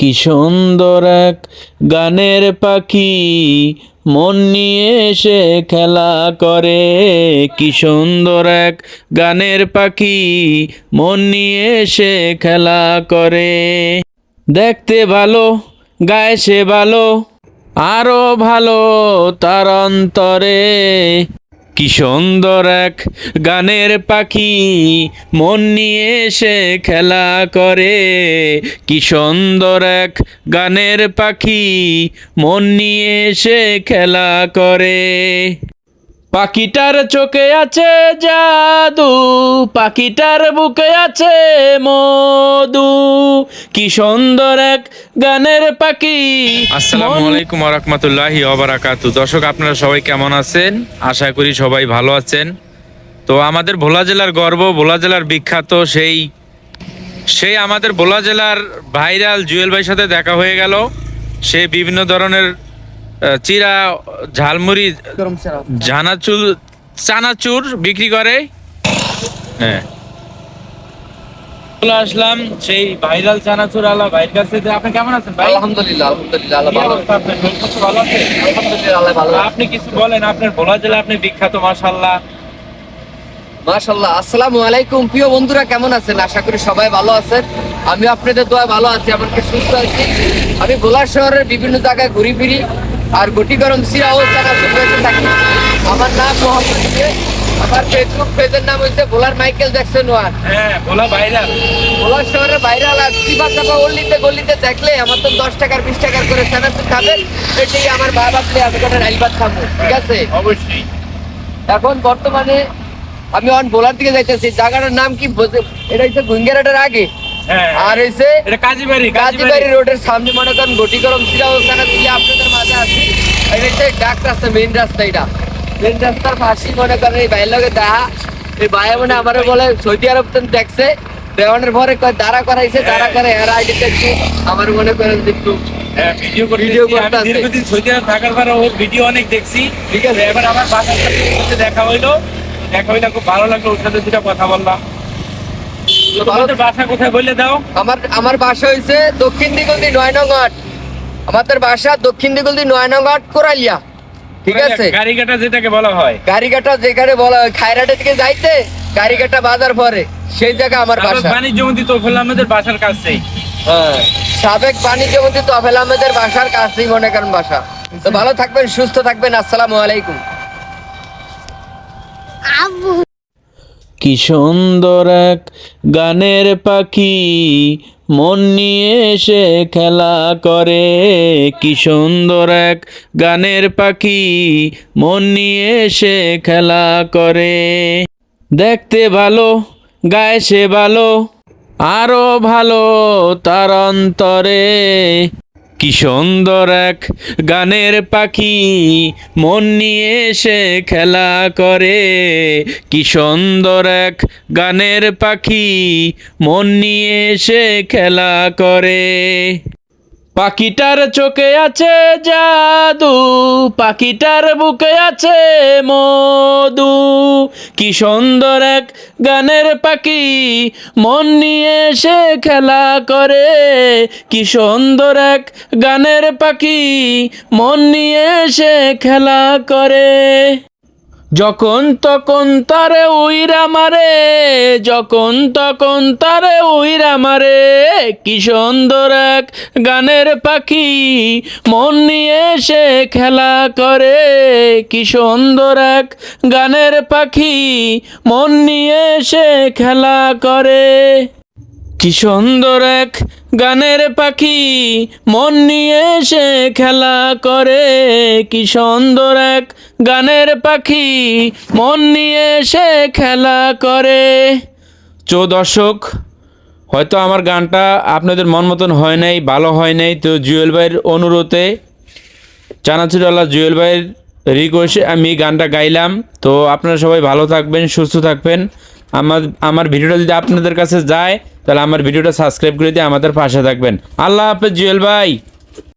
কি সুন্দর এক গানের পাখি মন নিয়ে এসে খেলা করে। কি সুন্দর এক গানের পাখি মন নিয়ে এসে খেলা করে। দেখতে ভালো, গায়ে সে ভালো, আরও ভালো তার অন্তরে। কি সুন্দর এক গানের পাখি মন নিয়ে সে খেলা করে। কি সুন্দর এক গানের পাখি মন নিয়ে সে খেলা করে। পাখিটার চোখে আছে জাদু পাখিটার বুকে আছে মধু। কি সুন্দর এক গানের পাখি। আসসালামু আলাইকুম রহমতুল্লাহি ওবারাকাতু দর্শক আপনারা সবাই কেমন আছেন? আশা করি সবাই ভালো আছেন। তো আমাদের ভোলা জেলার গর্ব ভোলা জেলার বিখ্যাত সেই সেই আমাদের ভোলা জেলার ভাইরাল জুয়েল ভাইয়ের সাথে দেখা হয়ে গেল। সে বিভিন্ন ধরনের চিরা ঝালমুড়ি জানাচুর চানাচুর বিক্রি করে। হ্যাঁ। চলে আসলাম সেই ভাইরাল চানাচুর আলা ভাইয়ের কাছে। আপনি কেমন আছেন ভাই? আলহামদুলিল্লাহ আলহামদুলিল্লাহ আল্লাহ ভালো? আলহামদুলিল্লাহ আপনি কিছু বলেন আপনার ভোলা জেলা আপনি বিখ্যাত মাশাল্লাহ মাশাআল্লাহ আসসালামু আলাইকুম। প্রিয় বন্ধুরা কেমন আছেন? আশা করি সবাই ভালো আছেন। আমি আপনাদের দোয়া ভালো আছি এমনকি সুস্থ আছি। আমি ভোলা শহরের বিভিন্ন জায়গায় ঘুরি ফিরি আর গুটি গরম সিরা ও চানাচুর বেঁচে থাকি আমার নাম মোহাম্মদ। আমার ফেসবুক পেজের নাম হচ্ছে ভোলার মাইকেল জ্যাকসন ওয়ান। হ্যাঁ ভোলা ভাইরাল। ভোলা শহরের বাইরে আর চিপা চাপা অল্লিতে গল্লিতে দেখলে আমার তো দশ টাকার বিশ টাকার করে চানাচুর খাবেন এটাই আমার বাবা আপনি এতক্ষণে রাইলবাদ খাব ঠিক আছে? অবশ্যই। এখন বর্তমানে আমি অন বোলার দিকে যাইতেছি। জায়গাটার নাম কি এটা হচ্ছে গুঙ্গেরাটার আগে। আর হচ্ছে এটা কাজীবাড়ি গাজীবাড়ি রোডের সামনে মনে করেন গটি গরম ছিল ওখানে তুলে আপনাদের মাঝে আছি এটা হচ্ছে ডাক রাস্তা মেইন রাস্তা এটা। মেইন রাস্তার পাশেই মনে করেন এই ভাইয়ের লগে দেখা। এই ভাই মানে আমার বলে সৌদি আরব দেখছে। দেওয়ানের পরে দাঁড়া করাইছে দাঁড়া করে এর আইডি দেখছি আমার মনে করেন যে একটু হ্যাঁ ভিডিও ভিডিও করতে দীর্ঘদিন সৌদি আরব থাকার পরে ওর ভিডিও অনেক দেখছি। ঠিক আছে। এবার আমার বাসার সাথে দেখা হইল। দেখা হইল খুব ভালো লাগল ওর সাথে দুটা কথা বললাম। তোমাদের বাসা কোথায় বলে দাও? আমার আমার বাসা হয়েছে দক্ষিণ দিগন্দি নয় নং আট আমাদের বাসা দক্ষিণ দিগন্দি নয় নং আট কোরালিয়া ঠিক আছে? গাড়িঘাটা যেটাকে বলা হয়। গাড়িঘাটা যেখানে বলা হয় খায়রাটের দিকে যাইতে গাড়িঘাটা বাজার পরে। সেই জায়গা আমার বাসা। বাণিজ্য মন্ত্রী তোফল আহমেদের বাসার কাছেই। হ্যাঁ সাবেক বাণিজ্য মন্ত্রী তফেল আহমেদের বাসার কাছেই মনে করেন বাসা। তো ভালো থাকবেন সুস্থ থাকবেন আসসালামু আলাইকুম। কি সুন্দর এক গানের পাখি মন নিয়ে এসে খেলা করে। কি সুন্দর এক গানের পাখি মন নিয়ে এসে খেলা করে। দেখতে ভালো, গায়ে সে ভালো, আরও ভালো তার অন্তরে। কি সুন্দর এক গানের পাখি মন নিয়ে এসে খেলা করে। কি সুন্দর এক গানের পাখি মন নিয়ে এসে খেলা করে। পাখিটার চোখে আছে জাদু, পাখিটার বুকে আছে মধু। কি সুন্দর এক গানের পাখি, মন নিয়ে সে খেলা করে। কি সুন্দর এক গানের পাখি, মন নিয়ে সে খেলা করে। যখন তখন তারে উইরা মারে, যখন তখন তারে উইরা মারে, কি সুন্দর এক গানের পাখি মন নিয়ে সে খেলা করে, কি সুন্দর এক গানের পাখি মন নিয়ে সে খেলা করে। কি সুন্দর এক গানের পাখি মন নিয়ে সে খেলা করে। কি সুন্দর এক গানের পাখি মন নিয়ে সে খেলা করে। চো দর্শক, হয়তো আমার গানটা আপনাদের মন মতন হয় নাই, ভালো হয় নাই। তো জুয়েল ভাইয়ের অনুরোধে চানাচুরওয়ালা জুয়েল ভাইয়ের রিকোয়েস্টে আমি গানটা গাইলাম। তো আপনারা সবাই ভালো থাকবেন, সুস্থ থাকবেন। আমার আমার ভিডিওটা যদি আপনাদের কাছে যায় তাহলে আমার ভিডিওটা সাবস্ক্রাইব করে দিয়ে আমাদের পাশে থাকবেন। আল্লাহ হাফেজ জুয়েল ভাই।